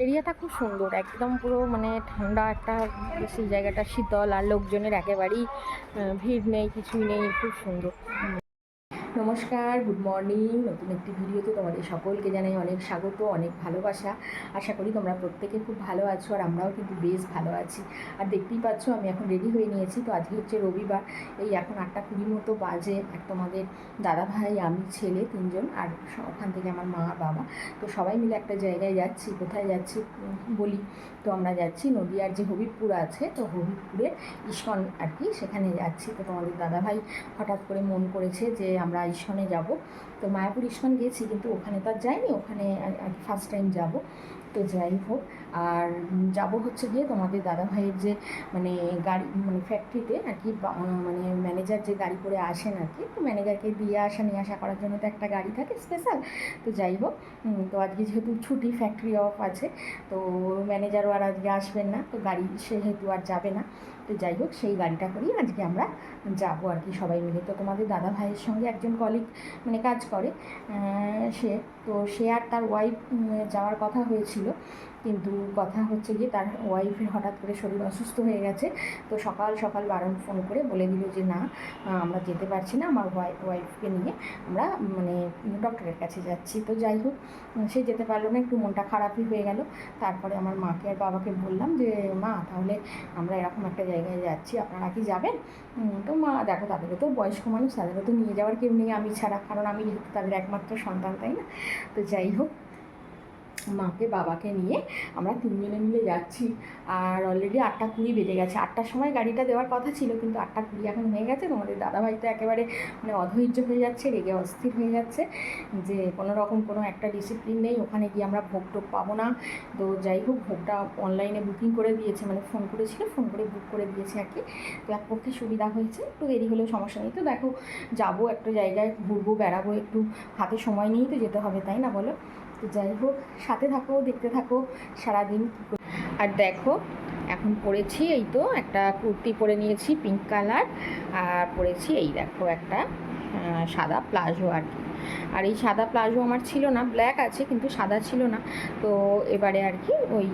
এরিয়াটা খুব সুন্দর, একদম পুরো মানে ঠান্ডা একটা সেই জায়গাটা, শীতল আর লোকজনের একেবারেই ভিড় নেই, কিছুই নেই, খুব সুন্দর। নমস্কার গুড মর্নিং নতুন একটি ভিডিওতে তোমাদের সকলকে জানাই অনেক স্বাগত, অনেক ভালোবাসা। আশা করি তোমরা প্রত্যেকে খুব ভালো আছো আর আমরাও কিন্তু বেশ ভালো আছি। আর দেখতেই পাচ্ছ আমি এখন রেডি হয়ে নিয়েছি। তো আজকে হচ্ছে রবিবার, এই এখন আটটা কুড়ি মতো বাজে আর তোমাদের দাদা ভাই, আমি, ছেলে তিনজন আর ওখান থেকে আমার মা, বাবা। তো সবাই মিলে একটা জায়গায় যাচ্ছি, কোথায় যাচ্ছি বলি। তো আমরা যাচ্ছি নদীয়ার যে হবিবপুর আছে, তো হবিবপুরে ইস্কন আর কি, সেখানে যাচ্ছি। তো তোমাদের দাদা ভাই হঠাৎ করে মন করেছে যে আমরা ইস্কনে যাব তো মায়াপুর ইস্কন গেছি কিন্তু ওখানে তো আর যাইনি, ওখানে ফার্স্ট টাইম যাব। তো যাই হোক, আর যাব হচ্ছে গিয়ে তোমাদের দাদা ভাইয়ের যে মানে গাড়ি মানে ফ্যাক্টরিতে আর কি মানে ম্যানেজার যে গাড়ি করে আসেন আর কি, তো ম্যানেজারকে দিয়ে আসা, নিয়ে আসা করার জন্য তো একটা গাড়ি থাকে স্পেশাল তো যাই হোক তো আজকে যেহেতু ছুটি ফ্যাক্টরি অফ আছে, তো ম্যানেজারও আর আজকে আসবেন না, তো গাড়ি সেহেতু আর যাবে না। তো যাই হোক, সেই গাড়িটা করেই আজকে আমরা যাব আর কি সবাই মিলে। তো তোমাদের দাদা ভাইয়ের সঙ্গে একজন কলিগ মানে কাজ করে সে। তো সে আর তার ওয়াইফ যাওয়ার কথা হয়েছিল। কিন্তু কথা হচ্ছে গিয়ে তার ওয়াইফের হঠাৎ করে শরীর অসুস্থ হয়ে গেছে। তো সকাল সকাল বারণ ফোন করে বলে দিল যে, না আমরা যেতে পারছি না, আমার ওয়াই ওয়াইফকে নিয়ে আমরা মানে ডক্টরের কাছে যাচ্ছি। তো যাই হোক সে যেতে পারল না, একটু মনটা খারাপই হয়ে গেল। তারপরে আমার মাকে আর বাবাকে বললাম যে, মা, তাহলে আমরা এরকম একটা জায়গায় যাচ্ছি, আপনারা কি যাবেন? তো মা, দেখো, তাদেরও তো বয়স্ক মানুষ, তাদেরও তো নিয়ে যাওয়ার কেউ নেই, আমি ছাড়া, কারণ আমি যেহেতু তাদের একমাত্র সন্তান, তাই না? তো যাই হোক মাকে, বাবাকে নিয়ে আমরা তিনজনে মিলে যাচ্ছি। আর অলরেডি আটটা কুড়ি বেজে গেছে। আটটার সময় গাড়িটা দেওয়ার কথা ছিল, কিন্তু আটটা কুড়ি এখন হয়ে গেছে। তোমাদের দাদাভাই তো একেবারে মানে অধৈর্য হয়ে যাচ্ছে, রেগে অস্থির হয়ে যাচ্ছে যে কোনো রকম কোনো একটা ডিসিপ্লিন নেই। ওখানে গিয়ে আমরা ভোগ টোগ পাবো না। তো যাই হোক, ভোগটা অনলাইনে বুকিং করে দিয়েছে মানে ফোন করেছিল ফোন করে বুক করে দিয়েছে আর কি। তো এক পক্ষে সুবিধা হয়েছে, একটু দেরি হলেও সমস্যা নেই। তো দেখো, যাব একটা জায়গায়, ঘুরবো, বেড়াবো, একটু হাতে সময় নিয়েই তো যেতে হবে, তাই না বলো? তো যাই হোক, সাথে থাকো, দেখতে থাকো, সারাদিন আর দেখো, এখন পরেছি এই তো একটা কুর্তি পরে নিয়েছি পিঙ্ক কালার আর পরেছি এই দেখো একটা সাদা প্লাজো আর কি। আর এই সাদা প্লাজো আমার ছিল না ব্ল্যাক আছে কিন্তু সাদা ছিল না। তো এবারে আর কি ওই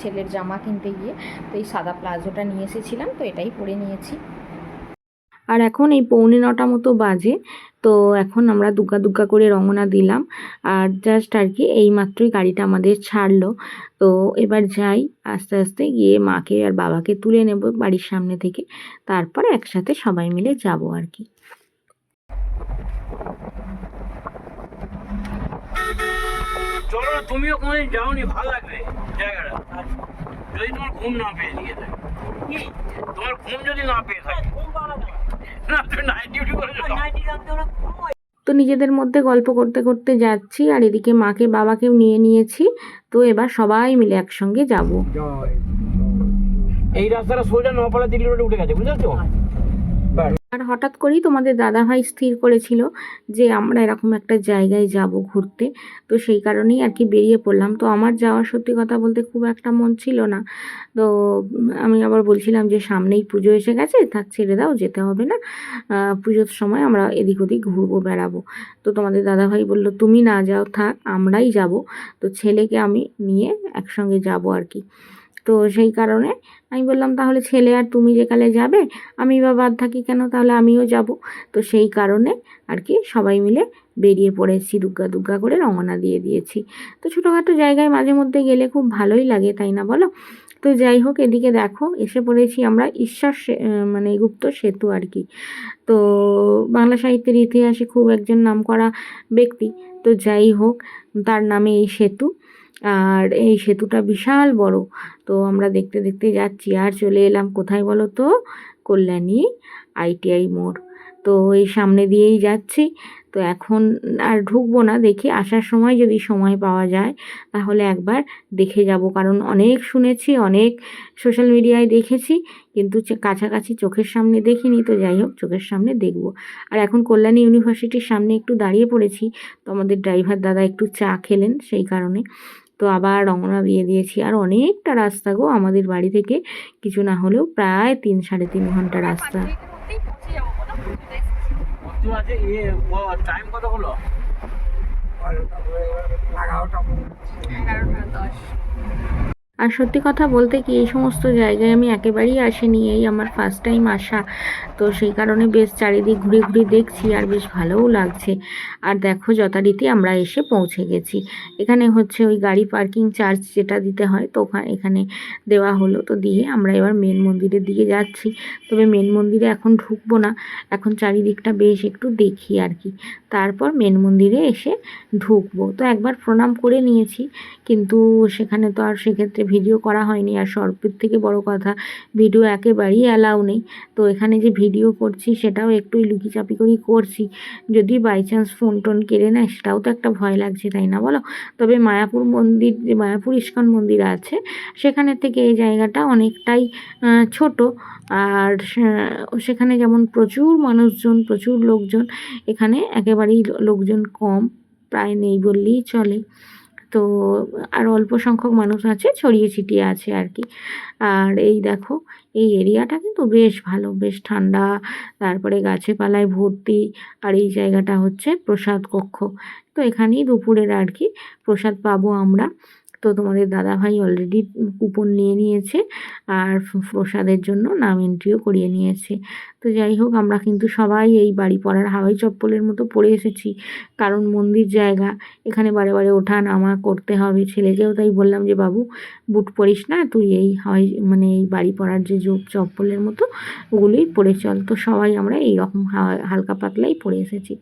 ছেলের জামা কিনতে গিয়ে তো এই সাদা প্লাজোটা নিয়ে এসেছিলাম, তো এটাই পরে নিয়েছি। আর এখন এই পৌনে নটা মতো বাজে, তো এখন আমরা দুগ্গা দুগ্গা করে রঙনা দিলাম। আর জাস্ট আর কি এই মাত্রই গাড়িটা আমাদের ছাড়লো। তো এবার যাই, আস্তে আস্তে গিয়ে মাকে আর বাবাকে তুলে নেব বাড়ির সামনে থেকে। তারপর একসাথে সবাই মিলে যাব আর কি। চলো, তুমিও যাওনি, ভালো লাগবে জায়গাটা। যদি তোমার ঘুম না পেয়ে থাকে। তোমার ঘুম যদি না পেয়ে থাকে না তুমি নাইট ডিউটি করেছ তো? নিজেদের মধ্যে গল্প করতে করতে যাচ্ছি আর এদিকে মাকে বাবাকেও নিয়ে নিয়েছি। তো এবার সবাই মিলে একসঙ্গে যাব। এই রাস্তাটা সোজা নপাড়া দিল্লি রোডে উঠে গেছে, বুঝতে পারছ? আর হঠাৎ করেই তোমাদের দাদাভাই স্থির করেছিল যে আমরা এরকম একটা জায়গায় যাব ঘুরতে। তো সেই কারণেই আর কি বেরিয়ে পড়লাম। তো আমার যাওয়ার সত্যি কথা বলতে খুব একটা মন ছিল না। তো আমি আবার বলছিলাম যে সামনেই পুজো এসে গেছে, থাক ছেড়ে দাও, যেতে হবে না। পুজোর সময় আমরা এদিক ওদিক ঘুরবো, বেড়াবো। তো তোমাদের দাদাভাই বলল, তুমি না যাও, থাক, আমরাই যাব। তো ছেলেকে আমি নিয়ে একসঙ্গে যাব আর কি। তো সেই কারণে আমি বললাম, তাহলে ছেলে আর তুমি যেকালে যাবে, আমি বা বাদ থাকি কেন? তাহলে আমিও যাব। তো সেই কারণে আর কি সবাই মিলে বেরিয়ে পড়েছি দুগ্গা দুগ্গা করে রওনা দিয়ে দিয়েছি। তো ছোটোখাটো জায়গায় মাঝে মধ্যে গেলে খুব ভালোই লাগে, তাই না বলো? তো যাই হোক, এদিকে দেখো, এসে পড়েছি আমরা ঈশ্বর মানে গুপ্ত সেতু আর কি। তো বাংলা সাহিত্যের ইতিহাসে খুব একজন নামকরা ব্যক্তি। তো যাই হোক, তার নামে এই সেতু। আর এই সেতুটা বিশাল বড়। তো আমরা দেখতে দেখতে যাচ্ছি, আর চলে এলাম কোথায় বলো তো? কল্যাণী আইটিআই মোড়। তো এই সামনে দিয়েই যাচ্ছি। তো এখন আর ঢুকবো না, দেখি আসার সময় যদি সময় পাওয়া যায়, তাহলে একবার দেখে যাব। কারণ অনেক শুনেছি, অনেক সোশ্যাল মিডিয়ায় দেখেছি, কিন্তু কাছাকাছি চোখের সামনে দেখিনি। তো যাই হোক, চোখের সামনে দেখব। আর এখন কল্যাণী ইউনিভার্সিটির সামনে একটু দাঁড়িয়ে পড়েছি। তো আমাদের ড্রাইভার দাদা একটু চা খেলেন সেই কারণে। তো আবার রঙনা দিয়ে দিয়েছি। আর অনেকটা রাস্তা গো আমাদের বাড়ি থেকে। কিছু না হলেও প্রায় তিন, সাড়ে তিন ঘণ্টা রাস্তা। এগারোটা, দশ। আর সত্যি কথা বলতে কি, এই সমস্ত জায়গায় আমি একেবারেই আসিনি, এই আমার ফার্স্ট টাইম আসা। তো সেই কারণে বেশ চারিদিক ঘুরে ঘুরে দেখছি আর বেশ ভালোও লাগছে। আর দেখো যথারীতি আমরা এসে পৌঁছে গেছি। এখানে হচ্ছে ওই গাড়ি পার্কিং চার্জ যেটা দিতে হয়, তো এখানে দেওয়া হলো। তো দিয়ে আমরা এবার মেন মন্দিরের দিকে যাচ্ছি। তবে মেন মন্দিরে এখন ঢুকবো না। এখন চারিদিকটা বেশ একটু দেখি আর কি। তারপর মেন মন্দিরে এসে ঢুকবো। তো একবার প্রণাম করে নিয়েছি, কিন্তু সেখানে তো আর সেক্ষেত্রে ভিডিও করা হয়নি। আর সর্বের থেকে বড় কথা ভিডিও একেবারেই অ্যালাউ নেই। তো এখানে যে ভিডিও করছি, সেটাও একটু লুকিচাপি করেই করছি। যদি বাই চান্স ফোন টোন কেড়ে নেয়, সেটাও তো একটা ভয় লাগছে, তাই না বলো? তবে মায়াপুর মন্দির, মায়াপুর ইস্কন মন্দির আছে। সেখানে থেকে এই জায়গাটা অনেকটাই ছোট। আর সেখানে যেমন প্রচুর মানুষজন, প্রচুর লোকজন, এখানে একেবারেই লোকজন কম, প্রায় নেই বললেই চলে। তো আর অল্প সংখ্যক মানুষ আছে, ছড়িয়ে ছিটিয়ে আছে আর কি। আর এই দেখো, এই এরিয়াটা কিন্তু বেশ ভালো, বেশ ঠান্ডা। তারপরে গাছে পালায় ভর্তি। আর এই জায়গাটা হচ্ছে প্রসাদ কক্ষ। তো এখানেই দুপুরের আর কি, প্রসাদ পাবো আমরা। তো তোমাদের দাদাভাই অলরেডি কুপন নিয়ে নিয়েছে আর প্রসাদের জন্য নাম এন্ট্রিও করিয়ে নিয়েছে। তো যাই হোক, আমরা কিন্তু সবাই এই বাড়ি পড়ার হাওয়াই চপ্পলের মতো পড়ে এসেছি। কারণ মন্দির জায়গা, এখানে বারে বারে ওঠা নামা করতে হবে। ছেলেকেও তাই বললাম যে, বাবু, বুট পরিস না, তুই এই হয় মানে এই বাড়ি পড়ার যে জোপ চপ্পলের মতো, ওগুলোই পরে চল। তো সবাই আমরা এই রকম হালকা পাতলাই পরে এসেছি।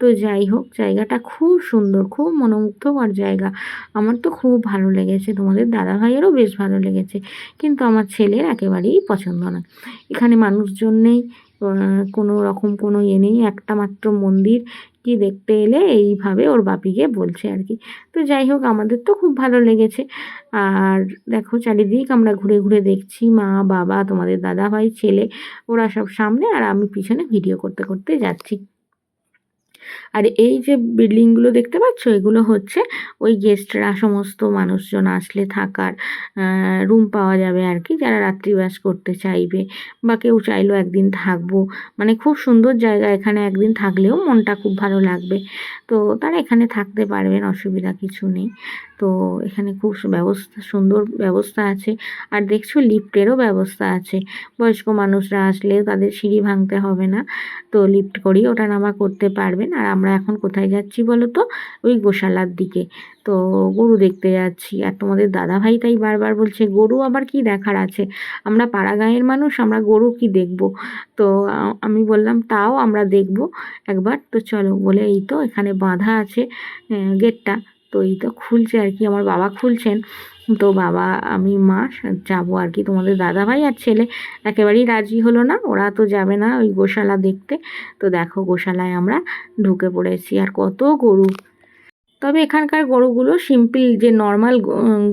তো যাই হোক, জায়গাটা খুব সুন্দর, খুব মনোমুগ্ধকর জায়গা। আমার তো খুব ভালো লেগেছে, তোমাদের দাদা ভাইয়েরও বেশ ভালো লেগেছে, কিন্তু আমার ছেলের একেবারেই পছন্দ না। এখানে মানুষজন নেই কোনো রকম কোনো ইয়ে নেই, একটা মাত্র মন্দির, কি দেখতে এলে এইভাবে ওর বাপিকে বলছে আর কি। তো যাই হোক, আমাদের তো খুব ভালো লেগেছে। আর দেখো চারিদিক আমরা ঘুরে ঘুরে দেখছি, মা, বাবা, তোমাদের দাদা ভাই ছেলে, ওরা সব সামনে, আর আমি পিছনে ভিডিও করতে করতে যাচ্ছি। আর এই যে বিল্ডিংগুলো দেখতে পাচ্ছ, এগুলো হচ্ছে ওই গেস্টরা সমস্ত মানুষজন আসলে থাকার রুম পাওয়া যাবে আর কি, যারা রাত্রিবাস করতে চাইবে বা কেউ চাইলো একদিন থাকব। মানে খুব সুন্দর জায়গা, এখানে একদিন থাকলেও মনটা খুব ভালো লাগবে। তো তারা এখানে থাকতে পারবেন, অসুবিধা কিছু নেই। তো এখানে খুব ব্যবস্থা, সুন্দর ব্যবস্থা আছে। আর দেখছ লিফটেরও ব্যবস্থা আছে। বয়স্ক মানুষরা আসলে তাদের সিঁড়ি ভাঙতে হবে না। তো লিফট করেই ওটা নামা করতে পারবেন। আর আমরা এখন কোথায় যাচ্ছি বলো তো ওই গোশালার দিকে। তো গরু দেখতে যাচ্ছি। আর তোমাদের দাদা ভাই তাই বারবার বলছে, গরু আবার কি দেখার আছে? আমরা পাড়া গাঁয়ের মানুষ, আমরা গরু কি দেখব? তো আমি বললাম, তাও আমরা দেখব একবার। তো চলো বলে, এই তো এখানে বাঁধা আছে গেটটা। তো এই তো খুলছে আর কি, আমার বাবা খুলছেন। তো বাবা, আমি মা, যাব আর কি। তোমাদের দাদা ভাই আর ছেলে একেবারেই রাজি হলো না, ওরা তো যাবে না ওই গোশালা দেখতে। তো দেখো গোশালায় আমরা ঢুকে পড়েছি, আর কত গরু। তবে এখানকার গরুগুলো সিম্পল যে নর্মাল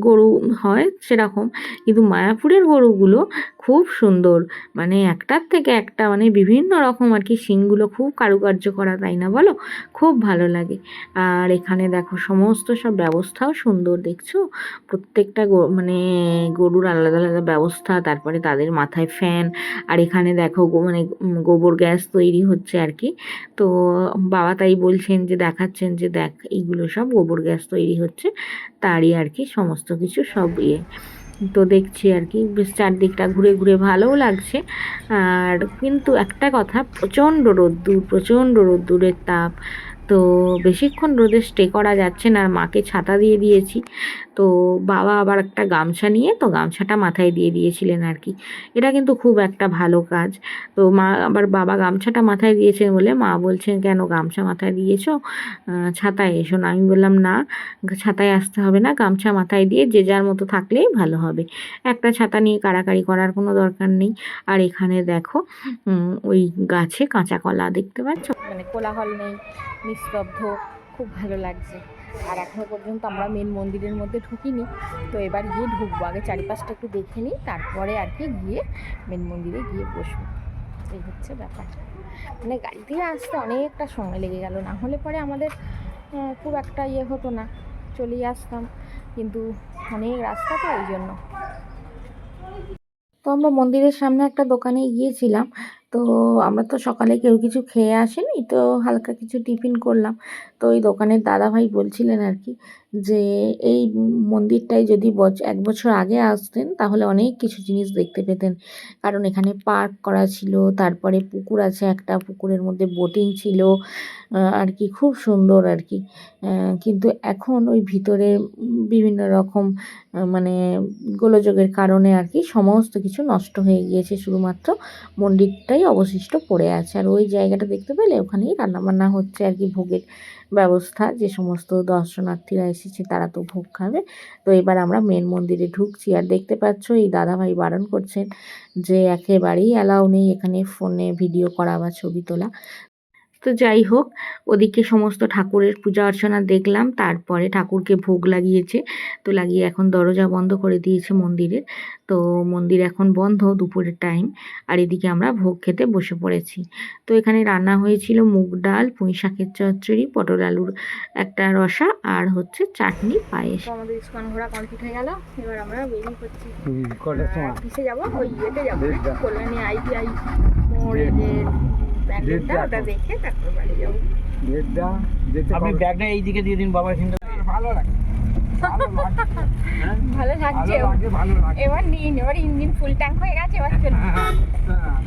গরু হয় সেরকম। কিন্তু মায়াপুরের গরুগুলো খুব সুন্দর। মানে একটার থেকে একটা মানে বিভিন্ন রকম আর কি। শিংগুলো খুব কারুকার্য করা, তাই না বলো? খুব ভালো লাগে। আর এখানে দেখো সমস্ত সব ব্যবস্থাও সুন্দর, দেখছ? প্রত্যেকটা মানে গরুর আলাদা আলাদা ব্যবস্থা, তারপরে তাদের মাথায় ফ্যান আর এখানে দেখো মানে গোবর গ্যাস তৈরি হচ্ছে আর কি। তো বাবা তাই বলছেন যে, দেখাচ্ছেন যে, দেখ এইগুলো সব গোবর গ্যাস তৈরি হচ্ছে, তারই আর কি সমস্ত কিছু সব ইয়ে। তো দেখছি আর কি, বেশ চারদিকটা ঘুরে ঘুরে ভালোও লাগছে। আর কিন্তু একটা কথা, প্রচণ্ড রোদ্দুর, প্রচণ্ড রোদ্দুরের তাপ। তো বেশিক্ষণ রোদে স্টে করা যাচ্ছে না, আর মাকে ছাতা দিয়ে দিয়েছি। তো বাবা আবার একটা গামছা নিয়ে, তো গামছাটা মাথায় দিয়ে দিয়েছিলেন আর কি। এটা কিন্তু খুব একটা ভালো কাজ। তো মা আবার বাবা গামছাটা মাথায় দিয়েছেন বলে, মা বলছেন, কেন গামছা মাথায় দিয়েছ? ছাতায় এসো না। আমি বললাম, না, ছাতায় আসতে হবে না, গামছা মাথায় দিয়ে যে যার মতো থাকলেই ভালো হবে। একটা ছাতা নিয়ে কাড়াকাড়ি করার কোনো দরকার নেই। আর এখানে দেখো ওই গাছে কাঁচা কলা, দেখতে পাচ্ছ? মানে কোলাহল নেই নিস্তব্ধ, খুব ভালো লাগছে। আর এখনও পর্যন্ত আমরা মেন মন্দিরের মধ্যে ঢুকিনি, তো এবার গিয়ে ঢুকবো। আগে চারিপাশটা একটু দেখে নিই, তারপরে আর কি গিয়ে মেন মন্দিরে গিয়ে বসবো। এই হচ্ছে ব্যাপার। মানে গাড়ি দিয়ে আসতে অনেকটা সময় লেগে গেল, না হলে পরে আমাদের খুব একটা ইয়ে হতো না, চলেই আসতাম। কিন্তু অনেক রাস্তা তো ওই জন্য। তো আমরা মন্দিরের সামনে একটা দোকানে গিয়েছিলাম তো আমরা তো সকালে কেউ কিছু খেয়ে আসেনি, তো হালকা কিছু টিফিন করলাম। তো ওই দোকানের দাদাভাই বলছিলেন আর কি যে, এই মন্দিরটায় যদি এক বছর আগে আসতেন তাহলে অনেক কিছু জিনিস দেখতে পেতেন। কারণ এখানে পার্ক করা ছিল, তারপরে পুকুর আছে একটা, পুকুরের মধ্যে বোটিং ছিল আর কি খুব সুন্দর আর কি। কিন্তু এখন ওই ভিতরে বিভিন্ন রকম মানে গোলযোগের কারণে আর কি সমস্ত কিছু নষ্ট হয়ে গিয়েছে। শুধুমাত্র মন্দিরটাই অবশিষ্ট পড়ে আছে। আর ওই জায়গাটা দেখতে পেলে ওখানেই রান্নাবান্না হচ্ছে আর কি, ভোগের ব্যবস্থা। যে সমস্ত দর্শনার্থীরা এসেছে তারা তো ভোগ খাবে। তো এবার আমরা মেন মন্দিরে ঢুকছি। আর দেখতে পাচ্ছ এই দাদাভাই বারণ করছেন যে একেবারেই অ্যালাউ নেই এখানে ফোনে ভিডিও করা বা ছবি তোলা। তো যাই হোক ওদিকে সমস্ত ঠাকুরের পূজা অর্চনা দেখলাম তারপরে ঠাকুরকে ভোগ লাগিয়েছে। তো লাগিয়ে এখন দরজা বন্ধ করে দিয়েছে মন্দিরের। তো মন্দির এখন বন্ধ দুপুরের টাইম আর এদিকে আমরা ভোগ খেতে বসে পড়েছি। তো এখানে রান্না হয়েছিল মুগ ডাল পুঁই শাকের চচ্চড়ি পটল আলুর একটা রসা আর হচ্ছে চাটনি পায়েস। আমাদের ইস্কন ঘোরা কমপ্লিট হয়ে গেল। এবার আমরা বেরিয়ে পড়ছি। কটার সময়? কিসে যাব। ওই ইয়েতে যাব। কল্যাণী আইটিআই মোড়ে প্যান্ডেলটা ওটা দেখে তারপর বাড়ি যাব। দেড়টা যেতে আপনি ব্যাগটা এই দিকে দিয়ে দিন বাবা এখানটা। ভালো লাগে। ভালো লাগছে হ্যাঁ ভালো লাগছে। এবার নিন এবার ইঞ্জিন ফুল ট্যাঙ্ক হয়ে গেছে এবার চলুন। হ্যাঁ, হ্যাঁ।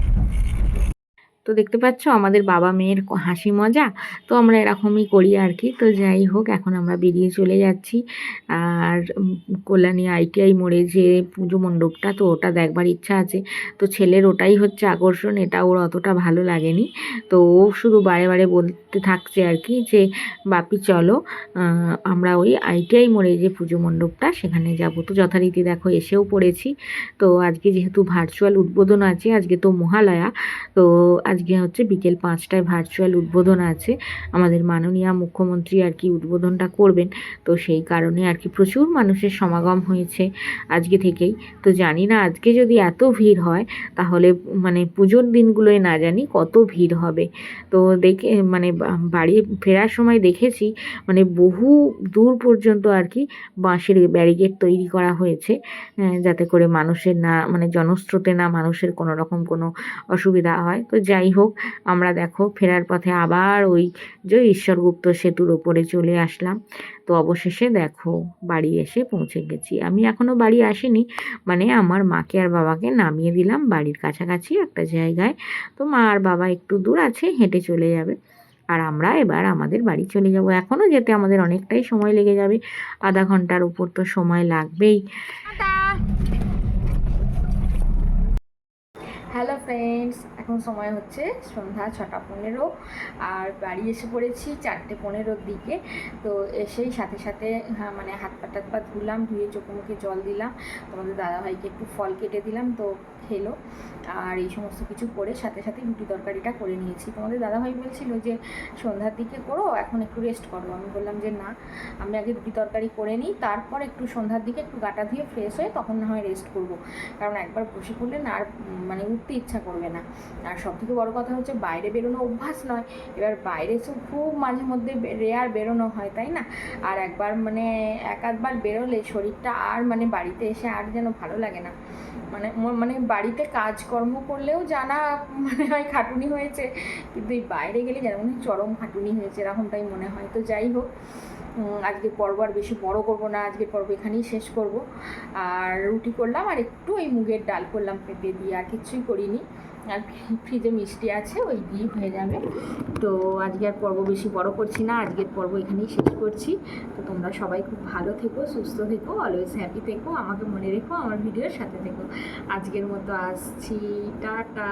তো দেখতে পাচ্ছ, আমাদের বাবা মেয়ের হাসি মজা। তো আমরা এরকমই করি আর কি। তো যাই হোক, এখন আমরা বেরিয়ে চলে যাচ্ছি। আর কল্যাণী আইটিআই মোড়ে যে পুজো মণ্ডপটা, তো ওটা দেখবার ইচ্ছা আছে। তো ছেলের ওটাই হচ্ছে আকর্ষণ, এটা ওর অতটা ভালো লাগেনি। তো ও শুধু বারে বারে বলতে থাকছে আর কি যে, বাপি, চলো আমরা ওই আইটিআই মোড়ে যে পুজো মণ্ডপটা, সেখানে যাব। তো যথারীতি দেখো, এসেও পড়েছি। তো আজকে যেহেতু ভার্চুয়াল উদ্বোধন আছে, আজকে তো মহালয়া। তো আজকে হচ্ছে বিকেল পাঁচটায় ভার্চুয়াল উদ্বোধন আছে। আমাদের মাননীয় মুখ্যমন্ত্রী আর কি উদ্বোধনটা করবেন। তো সেই কারণে আর কি প্রচুর মানুষের সমাগম হয়েছে আজকে থেকেই। তো জানি না আজকে যদি এত ভিড় হয় তাহলে মানে পুজোর দিনগুলোয় না জানি কত ভিড় হবে। তো দেখে মানে বাড়ি ফেরার সময় দেখেছি মানে বহু দূর পর্যন্ত আর কি বাঁশের ব্যারিকেড তৈরি করা হয়েছে আহ, যাতে করে মানুষের না মানে জনস্রোতে না মানুষের কোনো রকম কোনো অসুবিধা হয়। তো যাই হোক, আমরা দেখো ফেরার পথে আবার ওই যে ঈশ্বরগুপ্ত সেতুর ওপরে চলে আসলাম। তো অবশেষে দেখো বাড়ি এসে পৌঁছে গেছি। আমি এখনও বাড়ি আসিনি মানে আমার মাকে আর বাবাকে নামিয়ে দিলাম বাড়ির কাছাকাছি একটা জায়গায়। তো মা আর বাবা একটু দূর আছে, হেঁটে চলে যাবে। আর আমরা এবার আমাদের বাড়ি চলে যাব। এখনও যেতে আমাদের অনেকটাই সময় লেগে যাবে, আধা ঘণ্টার উপর তো সময় লাগবেই। হ্যালো ফ্রেন্ডস এখন সময় হচ্ছে সন্ধ্যা ছটা পনেরো আর বাড়ি এসে পড়েছি চারটে পনেরোর দিকে। তো এসেই সাথে সাথে হ্যাঁ, মানে হাত পা টাত পা ধুলাম ধুয়ে চোখে মুখে জল দিলাম। তোমাদের দাদাভাইকে একটু ফল কেটে দিলাম তো খেলো। আর এই সমস্ত কিছু করে সাথে সাথে রুটি তরকারিটা করে নিয়েছি। তোমাদের দাদাভাই বলছিল যে সন্ধ্যার দিকে করো এখন একটু রেস্ট করো। আমি বললাম যে না আমি আগে রুটি তরকারি করে নিই তারপর একটু সন্ধ্যার দিকে একটু গাটা ধুয়ে ফ্রেশ হয়ে তখন না হয় রেস্ট করব। কারণ একবার বসে পড়লে না আর মানে উঠতে ইচ্ছা করবে না। আর সব থেকে বড়ো কথা হচ্ছে বাইরে বেরোনো অভ্যাস নয়। এবার বাইরে তো খুব মাঝে মধ্যে রেয়ার বেরোনো হয়, তাই না? আর একবার মানে এক আধবার বেরোলে শরীরটা আর মানে বাড়িতে এসে আর যেন ভালো লাগে না। মানে মানে বাড়িতে কাজকর্ম করলেও জানা মানে হয় খাটুনি হয়েছে। কিন্তু এই বাইরে গেলে যেন মনে চরম খাটুনি হয়েছে, এরকমটাই মনে হয়। তো যাই হোক আজকে পর্ব আর বেশি বড় করব না। আজকে পর্ব এখানেই শেষ করব। আর রুটি করলাম আর একটু ওই মুগের ডাল করলাম পেঁপে দিয়ে, আর কিছুই করিনি। আর ফ্রি- ফ্রিজে মিষ্টি আছে, ওই দিয়ে হয়ে যাবে। তো আজকে আর পর্ব বেশি বড় করছি না, আজকের পর্ব এখানেই শেষ করছি। তো তোমরা সবাই খুব ভালো থেকো, সুস্থ থেকো অলওয়েজ হ্যাপি থেকো, আমাকে মনে রেখো, আমার ভিডিওর সাথে থেকো। আজকের মতো আসছি, টাটা।